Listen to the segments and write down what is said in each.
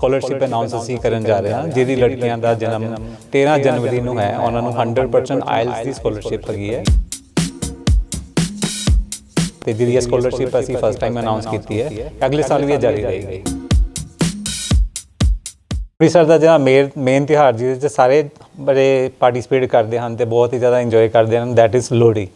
Scholarship announce ਅਸੀਂ ਕਰਨ ਜਾ ਰਹੇ ਹਾਂ। ਜਿਹਦੀ ਲੜਕੀਆਂ ਦਾ ਜਨਮ 13 ਜਨਵਰੀ ਨੂੰ ਹੈ ਉਹਨਾਂ ਨੂੰ 100% ਆਇਲਸ ਦੀ ਸਕਾਲਰਸ਼ਿਪ ਹੈਗੀ ਹੈ। ਤੇ ਜਿਹੜੀ ਇਹ ਸਕਾਲਰਸ਼ਿਪ ਅਸੀਂ ਫਸਟ ਟਾਈਮ ਅਨਾਉਂਸ ਕੀਤੀ ਹੈ। ਅਗਲੇ ਸਾਲ ਵੀ ਇਹ ਜਾਰੀ ਰਹੇਗੀ। ਅੰਮ੍ਰਿਤਸਰ ਦਾ ਜਿਹੜਾ ਮੇਨ ਮੇਨ ਤਿਉਹਾਰ ਜਿਹਦੇ ਵਿੱਚ ਸਾਰੇ ਬੜੇ ਪਾਰਟਿਸਿਪੇਟ ਕਰਦੇ ਹਨ ਤੇ ਬਹੁਤ ਹੀ ਜ਼ਿਆਦਾ ਇੰਜੋਏ ਕਰਦੇ ਹਨ ਦੈਟ ਇਜ਼ ਲੋਹੜੀ।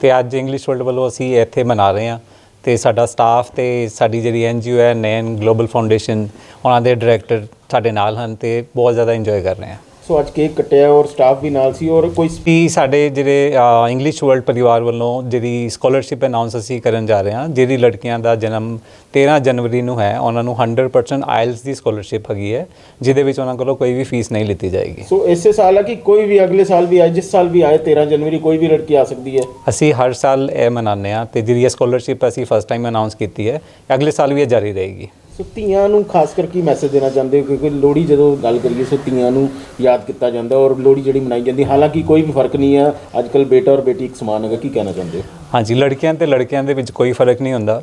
ਤੇ ਅੱਜ ਇੰਗਲਿਸ਼ ਵਰਲਡ ਵੱਲੋਂ ਅਸੀਂ ਇੱਥੇ ਮਨਾ ਰਹੇ ਹਾਂ। ਤੇ ਸਾਡਾ ਸਟਾਫ ਤੇ ਸਾਡੀ ਜਿਹੜੀ ਐਨਜੀਓ ਹੈ ਨੈਨ ਗਲੋਬਲ ਫਾਊਂਡੇਸ਼ਨ ਉਹਨਾਂ ਦੇ ਡਾਇਰੈਕਟਰ ਸਾਡੇ ਨਾਲ ਹਨ ਤੇ ਬਹੁਤ ਜ਼ਿਆਦਾ ਇੰਜੋਏ ਕਰ ਰਹੇ ਹਾਂ। ਸੋ ਅੱਜ ਕੇਕ ਕੱਟਿਆ ਔਰ ਸਟਾਫ ਵੀ ਨਾਲ ਸੀ ਔਰ ਕੋਈ ਵੀ ਸਾਡੇ ਜਿਹੜੇ ਇੰਗਲਿਸ਼ ਵਰਲਡ ਪਰਿਵਾਰ ਵੱਲੋਂ ਜਿਹੜੀ ਸਕਾਲਰਸ਼ਿਪ ਅਨਾਉਂਸ ਅਸੀਂ ਕਰਨ ਜਾ ਰਹੇ ਹਾਂ ਜਿਹਦੀ ਲੜਕੀਆਂ ਦਾ ਜਨਮ 13 ਜਨਵਰੀ ਨੂੰ ਹੈ ਉਹਨਾਂ ਨੂੰ 100% ਆਇਲਸ ਦੀ ਸਕਾਲਰਸ਼ਿਪ ਹੈਗੀ ਹੈ ਜਿਹਦੇ ਵਿੱਚ ਉਹਨਾਂ ਕੋਲੋਂ ਕੋਈ ਵੀ ਫੀਸ ਨਹੀਂ ਲਿੱਤੀ ਜਾਏਗੀ। ਸੋ ਇਸੇ ਸਾਲ ਹੈ ਕਿ ਕੋਈ ਵੀ ਅਗਲੇ ਸਾਲ ਵੀ ਆਏ ਜਿਸ ਸਾਲ ਵੀ ਆਏ 13 ਜਨਵਰੀ ਕੋਈ ਵੀ ਲੜਕੀ ਆ ਸਕਦੀ ਹੈ? ਅਸੀਂ ਹਰ ਸਾਲ ਇਹ ਮਨਾਉਂਦੇ ਹਾਂ ਤੇ ਜਿਹੜੀ ਸਕਾਲਰਸ਼ਿਪ ਅਸੀਂ ਫਸਟ ਟਾਈਮ ਅਨਾਉਂਸ ਕੀਤੀ ਹੈ ਅਗਲੇ ਸਾਲ ਵੀ ਇਹ ਜਾਰੀ ਰਹੇਗੀ। ਸੋ ਧੀਆਂ ਨੂੰ ਖਾਸ ਕਰਕੇ ਕੀ ਮੈਸੇਜ ਦੇਣਾ ਚਾਹੁੰਦੇ ਹੋ? ਕਿਉਂਕਿ ਲੋਹੜੀ ਜਦੋਂ ਗੱਲ ਕਰੀਏ, ਸੋ ਧੀਆਂ ਨੂੰ ਯਾਦ ਕੀਤਾ ਜਾਂਦਾ ਔਰ ਲੋਹੜੀ ਜਿਹੜੀ ਮਨਾਈ ਜਾਂਦੀ ਹਾਲਾਂਕਿ ਕੋਈ ਵੀ ਫ਼ਰਕ ਨਹੀਂ ਆ ਅੱਜ ਕੱਲ ਬੇਟਾ ਔਰ ਬੇਟੀ ਇੱਕ ਸਮਾਨ ਹੈਗਾ, ਕੀ ਕਹਿਣਾ ਚਾਹੁੰਦੇ ਹੋ? ਹਾਂਜੀ, ਲੜਕੀਆਂ ਤੇ ਲੜਕਿਆਂ ਦੇ ਵਿੱਚ ਕੋਈ ਫ਼ਰਕ ਨਹੀਂ ਹੁੰਦਾ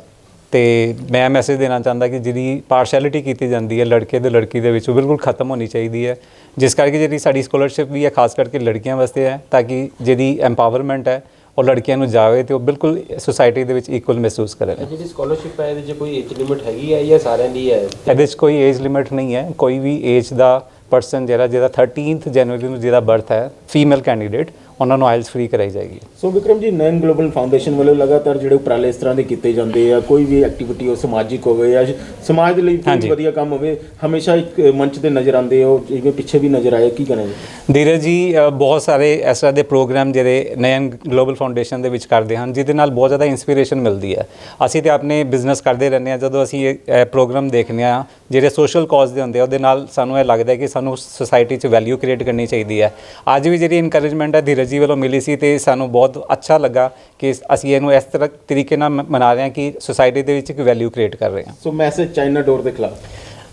ਤੇ ਮੈਂ ਮੈਸੇਜ ਦੇਣਾ ਚਾਹੁੰਦਾ ਕਿ ਜਿਹੜੀ ਪਾਰਸ਼ੈਲਿਟੀ ਕੀਤੀ ਜਾਂਦੀ ਹੈ, ਲੜਕੇ ਤੇ ਲੜਕੀ ਦੇ ਵਿੱਚ, ਉਹ ਬਿਲਕੁਲ ਖਤਮ ਹੋਣੀ ਚਾਹੀਦੀ ਹੈ। ਜਿਸ ਕਰਕੇ ਜਿਹੜੀ ਸਾਡੀ ਸਕਾਲਰਸ਼ਿਪ ਵੀ ਹੈ, ਖਾਸ ਕਰਕੇ ਲੜਕੀਆਂ ਵਾਸਤੇ ਹੈ, ਤਾਂ ਕਿ ਜਿਹੜੀ ਐਮਪਾਵਰਮੈਂਟ ਹੈ ਉਹ ਲੜਕੀਆਂ ਨੂੰ ਜਾਵੇ ਤੇ ਉਹ ਬਿਲਕੁਲ ਸੋਸਾਇਟੀ ਦੇ ਵਿੱਚ ਇਕੁਅਲ ਮਹਿਸੂਸ ਕਰਨ ਜਿਹੜੀ ਸਕਾਲਰਸ਼ਿਪ ਹੈ ਇਹਦੇ 'ਚ ਕੋਈ ਏਜ ਲਿਮਿਟ ਹੈਗੀ ਹੈ ਜਾਂ ਸਾਰਿਆਂ ਦੀ ਹੈ? ਇਹਦੇ 'ਚ ਕੋਈ ਏਜ ਲਿਮਿਟ ਨਹੀਂ ਹੈ। ਕੋਈ ਵੀ ਏਜ ਦਾ ਪਰਸਨ ਜਿਹੜਾ ਜਿਹਦਾ 13th ਜਨਵਰੀ ਨੂੰ ਜਿਹਦਾ ਬਰਥ ਹੈ ਫੀਮੇਲ ਕੈਂਡੀਡੇਟ ਉਹਨਾਂ ਨੂੰ ਆਇਲਸ ਫ੍ਰੀ ਕਰਾਈ ਜਾਏਗੀ। ਸੋ ਵਿਕਰਮ ਜੀ ਨੈਨ ਗਲੋਬਲ ਫਾਊਂਡੇਸ਼ਨ ਵੱਲੋਂ ਲਗਾਤਾਰ ਜਿਹੜੇ ਉਪਰਾਲੇ ਇਸ ਤਰ੍ਹਾਂ ਦੇ ਕੀਤੇ ਜਾਂਦੇ ਆ ਕੋਈ ਵੀ ਐਕਟੀਵਿਟੀ ਹੋ ਸਮਾਜਿਕ ਹੋਵੇ ਜਾਂ ਸਮਾਜ ਦੇ ਲਈ ਕੋਈ। ਵਧੀਆ ਕੰਮ ਹੋਵੇ ਹਮੇਸ਼ਾ ਇੱਕ ਮੰਚ ਤੇ ਨਜ਼ਰ ਆਉਂਦੇ ਹੋ ਜਿਵੇਂ ਪਿੱਛੇ ਵੀ ਨਜ਼ਰ ਆਏ ਕੀ ਕਹਿਣਾ ਜੀ? ਧੀਰਜ ਜੀ ਬਹੁਤ ਸਾਰੇ ਇਸ ਤਰ੍ਹਾਂ ਦੇ ਪ੍ਰੋਗਰਾਮ ਜਿਹੜੇ ਨਯਨ ਗਲੋਬਲ ਫਾਊਂਡੇਸ਼ਨ ਦੇ ਵਿੱਚ ਕਰਦੇ ਹਨ ਜਿਹਦੇ ਨਾਲ ਬਹੁਤ ਜ਼ਿਆਦਾ ਇਨਸਪੀਰੇਸ਼ਨ ਮਿਲਦੀ ਹੈ। ਅਸੀਂ ਤੇ ਆਪਣੇ ਬਿਜ਼ਨਸ ਕਰਦੇ ਰਹਿੰਦੇ ਹਾਂ ਜਦੋਂ ਅਸੀਂ ਇਹ ਪ੍ਰੋਗਰਾਮ ਦੇਖਦੇ ਹਾਂ ਜਿਹੜੇ ਸੋਸ਼ਲ ਕਾਜ਼ ਦੇ ਹੁੰਦੇ ਆ ਉਹਦੇ ਨਾਲ ਸਾਨੂੰ ਇਹ ਲੱਗਦਾ ਕਿ ਸਾਨੂੰ ਸੋਸਾਇਟੀ 'ਚ ਵੈਲਿਊ ਕ੍ਰੀਏਟ ਕਰਨੀ ਚਾਹੀਦੀ ਹੈ। ਅੱਜ ਵੀ ਜਿਹੜੀ ਇਨਕਰੇਜਮੈਂਟ ਹੈ ਧੀਰਜ ਜੀ ਵੱਲੋਂ ਮਿਲੀ ਸੀ ਤੇ ਸਾਨੂੰ ਬਹੁਤ ਅੱਛਾ ਲੱਗਾ ਕਿ ਅਸੀਂ ਇਹਨੂੰ ਇਸ ਤਰ੍ਹਾਂ ਤਰੀਕੇ ਨਾਲ ਮਨਾ ਰਹੇ ਹਾਂ ਕਿ ਸੋਸਾਇਟੀ ਦੇ ਵਿੱਚ ਇੱਕ ਵੈਲਿਊ ਕ੍ਰੀਏਟ ਕਰ ਰਹੇ ਹਾਂ। ਸੋ ਮੈਸੇਜ ਚਾਈਨਾ ਡੋਰ ਦੇ ਖਿਲਾਫ।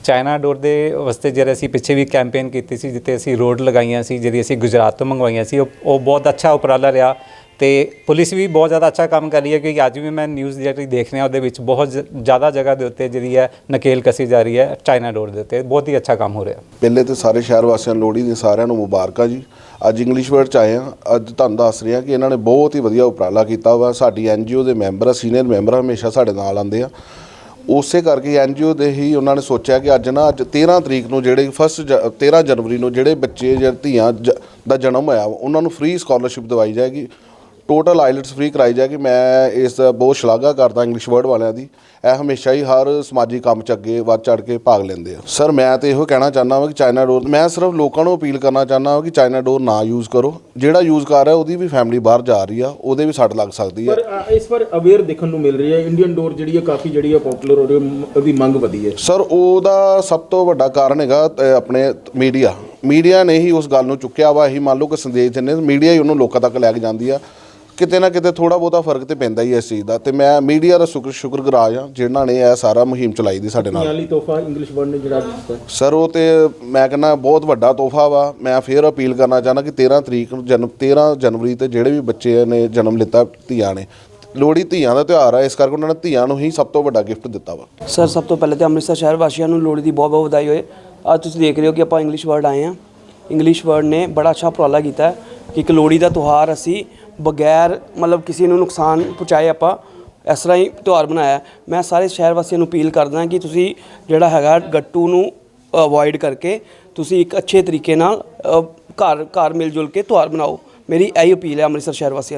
ਚਾਈਨਾ ਡੋਰ ਦੇ ਵਾਸਤੇ ਜਿਹੜੇ ਅਸੀਂ ਪਿੱਛੇ ਵੀ ਕੈਂਪੇਨ ਕੀਤੀ ਸੀ ਜਿੱਤੇ ਅਸੀਂ ਰੋਡ ਲਗਾਈਆਂ ਸੀ ਜਿਹੜੀ ਅਸੀਂ ਗੁਜਰਾਤ ਤੋਂ ਮੰਗਵਾਈਆਂ ਸੀ ਉਹ ਬਹੁਤ ਅੱਛਾ ਉਪਰਾਲਾ ਰਿਹਾ। ਤੇ ਪੁਲਿਸ ਵੀ ਬਹੁਤ ਜ਼ਿਆਦਾ ਅੱਛਾ ਕੰਮ ਕਰ ਰਹੀ ਹੈ ਕਿਉਂਕਿ ਅੱਜ ਵੀ ਮੈਂ ਨਿਊਜ਼ ਜਿਹੜੀ ਦੇਖ ਰਿਹਾ ਉਹਦੇ ਵਿੱਚ ਬਹੁਤ ਜ਼- ਜ਼ਿਆਦਾ ਜਗ੍ਹਾ ਦੇ ਉੱਤੇ ਜਿਹੜੀ ਹੈ ਨਕੇਲ ਕਸੀ ਜਾ ਰਹੀ ਹੈ ਚਾਈਨਾ ਡੋਰ ਦੇ ਉੱਤੇ। ਬਹੁਤ ਹੀ ਅੱਛਾ ਕੰਮ ਹੋ ਰਿਹਾ। ਪਹਿਲੇ ਤੇ ਸਾਰੇ ਸ਼ਹਿਰ ਵਾਸੀਆਂ ਨੂੰ ਲੋਹੜੀ ਦੀਆਂ ਸਾਰਿਆਂ ਨੂੰ ਮੁਬਾਰਕਾਂ ਜੀ। ਅੱਜ ਇੰਗਲਿਸ਼ ਵਰਡ ਚ ਆਏ ਆ ਅੱਜ ਤੁਹਾਨੂੰ ਦੱਸ ਰਿਹਾ ਕਿ ਇਹਨਾਂ ਨੇ ਬਹੁਤ ਹੀ ਵਧੀਆ ਉਪਰਾਲਾ ਕੀਤਾ ਵਾ। ਸਾਡੀ ਐਨਜੀਓ ਦੇ ਮੈਂਬਰ ਸੀਨੀਅਰ ਮੈਂਬਰ ਹਮੇਸ਼ਾ ਸਾਡੇ ਨਾਲ ਆਉਂਦੇ ਆ। ਉਸੇ ਕਰਕੇ ਐਨਜੀਓ ਦੇ ਹੀ ਉਹਨਾਂ ਨੇ ਸੋਚਿਆ ਕਿ ਅੱਜ ਨਾ ਅੱਜ 13 ਤਰੀਕ ਨੂੰ ਜਿਹੜੇ ਫਸਟ 13 ਜਨਵਰੀ ਨੂੰ ਜਿਹੜੇ ਬੱਚੇ ਜਾਂ ਧੀਆਂ ਜ- ਦਾ ਜਨਮ ਹੋਇਆ ਵਾ, ਉਹਨਾਂ ਨੂੰ ਫ੍ਰੀ ਸਕਾਲਰਸ਼ਿਪ ਦਵਾਈ ਜਾਏਗੀ। ਟੋਟਲ ਆਈਲਟਸ ਫ੍ਰੀ ਕਰਾਈ ਜਾਏਗੀ ਮੈਂ ਇਸ ਦਾ ਬਹੁਤ ਸ਼ਲਾਘਾ ਕਰਦਾ ਇੰਗਲਿਸ਼ ਵਰਡ ਵਾਲਿਆਂ ਦੀ। ਇਹ ਹਮੇਸ਼ਾ ਹੀ ਹਰ ਸਮਾਜਿਕ ਕੰਮ 'ਚ ਅੱਗੇ ਵੱਧ ਚੜ ਕੇ ਭਾਗ ਲੈਂਦੇ ਆ। ਸਰ ਮੈਂ ਤੇ ਇਹੋ ਕਹਿਣਾ ਚਾਹੁੰਦਾ ਹਾਂ ਕਿ ਚਾਈਨਾ ਡੋਰ ਮੈਂ ਸਿਰਫ ਲੋਕਾਂ ਨੂੰ ਅਪੀਲ ਕਰਨਾ ਚਾਹੁੰਦਾ ਹਾਂ ਕਿ ਚਾਈਨਾ ਡੋਰ ਨਾ ਯੂਜ਼ ਕਰੋ। ਜਿਹੜਾ ਯੂਜ਼ ਕਰ ਰਿਹਾ ਉਹਦੀ ਵੀ ਫੈਮਿਲੀ ਬਾਹਰ ਜਾ ਰਹੀ ਆ ਉਹਦੇ ਵੀ ਸੱਟ ਲੱਗ ਸਕਦੀ ਆ। ਪਰ ਅ, ਇਸ ਵਾਰ ਅਵੇਅਰ ਦੇਖਣ ਨੂੰ ਮਿਲ ਰਹੀ ਹੈ ਇੰਡੀਅਨ ਡੋਰ ਜਿਹੜੀ ਹੈ ਕਾਫੀ ਜਿਹੜੀ ਹੈ ਪਪੂਲਰ ਹੋ ਰਹੀ ਹੈ ਮ- ਉਹਦੀ ਮੰਗ ਵਧੀ ਹੈ। ਸਰ ਉਹਦਾ ਸਭ ਤੋਂ ਵੱਡਾ ਕਾਰਨ ਹੈਗਾ ਅ, ਆਪਣੇ ਮੀਡੀਆ ਮੀਡੀਆ ਨੇ ਹੀ ਉਸ ਗੱਲ ਨੂੰ ਚੁੱਕਿਆ ਵਾ ਇਹੀ ਮੰਨ ਲਓ ਕਿ ਸੰਦੇਸ਼ ਦਿੰਦੇ ਮੀਡੀਆ ਹੀ ਉਹਨੂੰ ਲੋਕਾਂ ਤੱਕ ਲੈ ਕੇ ਜਾਂਦੀ ਆ। ਕਿਤੇ ਨਾ ਕਿਤੇ ਥੋੜਾ ਬਹੁਤਾ ਫ਼ਰਕ ਤੇ ਪੈਂਦਾ ਹੀ ਹੈ ਇਸ ਚੀਜ਼ ਦਾ ਤੇ ਮੈਂ ਮੀਡੀਆ ਦਾ ਸ਼ੁਕਰ ਸ਼ੁਕਰਗੁਜ਼ਾਰ ਆ ਜਿਨ੍ਹਾਂ ਨੇ ਇਹ ਸਾਰਾ ਮੁਹਿੰਮ ਚਲਾਈ ਦੀ ਸਾਡੇ ਨਾਲ। ਤੋਹਫਾ ਇੰਗਲਿਸ਼ ਵਰਡ ਨੇ ਜਿਹੜਾ ਦਿੱਤਾ। ਸਰ ਉਹ ਤੇ ਮੈਂ ਕਹਿੰਦਾ ਬਹੁਤ ਵੱਡਾ ਤੋਹਫਾ ਵਾ। ਮੈਂ ਫੇਰ ਅਪੀਲ ਕਰਨਾ ਚਾਹੁੰਦਾ ਕਿ 13 ਤਰੀਕ ਨੂੰ ਜਨਮ 13 ਜਨਵਰੀ ਤੇ ਜਿਹੜੇ ਵੀ ਬੱਚੇ ਨੇ ਜਨਮ ਲਿੱਤਾ ਧੀਆਂ ਨੇ ਲੋਹੜੀ ਧੀਆਂ ਦਾ ਤਿਉਹਾਰ ਆ ਇਸ ਕਰਕੇ ਉਹਨਾਂ ਨੇ ਧੀਆਂ ਨੂੰ ਹੀ ਸਭ ਤੋਂ ਵੱਡਾ ਗਿਫਟ ਦਿੱਤਾ ਵਾ। ਸਰ ਸਭ ਤੋਂ ਪਹਿਲੇ ਤੇ ਅੰਮ੍ਰਿਤਸਰ ਸ਼ਹਿਰ ਵਾਸੀਆਂ ਨੂੰ ਲੋਹੜੀ ਦੀ ਬਹੁਤ ਬਹੁਤ ਵਧਾਈ ਹੋਏ। ਅੱਜ ਤੁਸੀਂ ਦੇਖ ਰਹੇ ਹੋ ਕਿ ਆਪਾਂ ਇੰਗਲਿਸ਼ ਵਰਡ ਆਏ ਹਾਂ। ਇੰਗਲਿਸ਼ ਵਰਡ ਨੇ ਬੜਾ ਅੱਛਾ ਉਪਰਾਲਾ ਕੀਤਾ ਹੈ ਕਿ ਇੱਕ ਲੋਹੜੀ ਦਾ ਤਿਉਹਾਰ ਅਸੀਂ ਬਗੈਰ ਮਤਲਬ ਕਿਸੇ ਨੂੰ ਨੁਕਸਾਨ ਪਹੁੰਚਾਏ ਆਪਾਂ ਇਸ ਤਰ੍ਹਾਂ ਹੀ ਤਿਉਹਾਰ ਬਣਾਇਆ। ਮੈਂ ਸਾਰੇ ਸ਼ਹਿਰ ਵਾਸੀਆਂ ਨੂੰ ਅਪੀਲ ਕਰਦਾ ਕਿ ਤੁਸੀਂ ਜਿਹੜਾ ਹੈਗਾ ਗੱਟੂ ਨੂੰ ਅਵੋਇਡ ਕਰਕੇ ਤੁਸੀਂ ਇੱਕ ਅੱਛੇ ਤਰੀਕੇ ਨਾਲ ਘਰ ਘਰ ਮਿਲ ਜੁਲ ਕੇ ਤਿਉਹਾਰ ਬਣਾਓ ਮੇਰੀ ਇਹੀ ਅਪੀਲ ਹੈ ਅੰਮ੍ਰਿਤਸਰ ਸ਼ਹਿਰ ਵਾਸੀਆਂ ਨੂੰ।